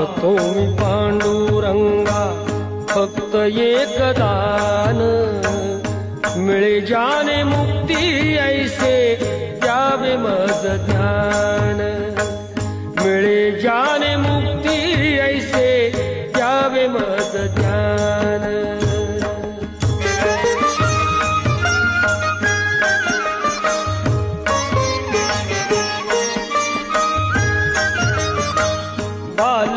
मागतो मी पांडुरंगा. फक्त एक दान. मिळे जाने मुक्ती ऐसे द्यावे मज ध्यान.